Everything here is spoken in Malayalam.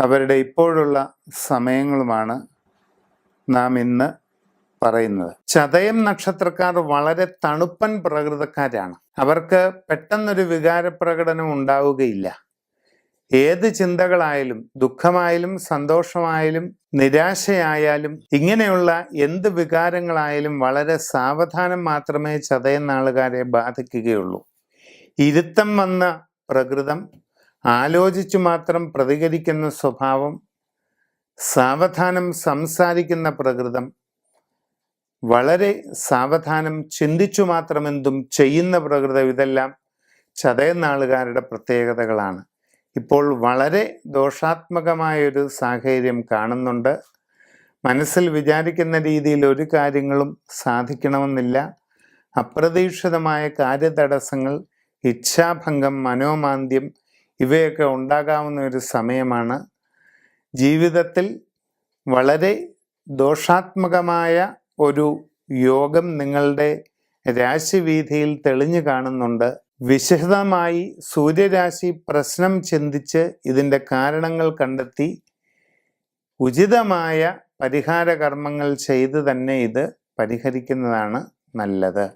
അവരുടെ ഇപ്പോഴുള്ള സമയങ്ങളുമാണ് നാം ഇന്ന് പറയുന്നത്. ചതയം നക്ഷത്രക്കാർ വളരെ തണുപ്പൻ പ്രകൃതക്കാരാണ്. അവർക്ക് പെട്ടെന്നൊരു വികാരപ്രകടനം ഉണ്ടാവുകയില്ല. ഏത് ചിന്തകളായാലും ദുഃഖമായാലും സന്തോഷമായാലും നിരാശയായാലും ഇങ്ങനെയുള്ള എന്ത് വികാരങ്ങളായാലും വളരെ സാവധാനം മാത്രമേ ചതയം നാളുകാരെ ബാധിക്കുകയുള്ളൂ. ഇരുത്തം വന്ന പ്രകൃതം ആലോചിച്ചു മാത്രം പ്രതികരിക്കുന്ന സ്വഭാവം സാവധാനം സംസാരിക്കുന്ന പ്രകൃതം വളരെ സാവധാനം ചിന്തിച്ചു മാത്രം എന്തും ചെയ്യുന്ന പ്രകൃതം ഇതെല്ലാം ചതയനാളുകാരുടെ പ്രത്യേകതകളാണ്. ഇപ്പോൾ വളരെ ദോഷാത്മകമായൊരു സാഹചര്യം കാണുന്നുണ്ട്. മനസ്സിൽ വിചാരിക്കുന്ന രീതിയിൽ ഒരു കാര്യങ്ങളും സാധിക്കണമെന്നില്ല. അപ്രതീക്ഷിതമായ കാര്യതടസ്സങ്ങൾ ഇച്ഛാഭംഗം മനോമാന്ദ്യം ഇവയൊക്കെ ഉണ്ടാകാവുന്ന ഒരു സമയമാണ്. ജീവിതത്തിൽ വളരെ ദോഷാത്മകമായ ഒരു യോഗം നിങ്ങളുടെ രാശിവീതിയിൽ തെളിഞ്ഞു കാണുന്നുണ്ട്. വിശദമായി സൂര്യരാശി പ്രശ്നം ചിന്തിച്ച് ഇതിന്റെ കാരണങ്ങൾ കണ്ടെത്തി. ഉചിതമായ പരിഹാര കർമ്മങ്ങൾ ചെയ്ത് തന്നെ ഇത് പരിഹരിക്കുന്നതാണ് നല്ലത്.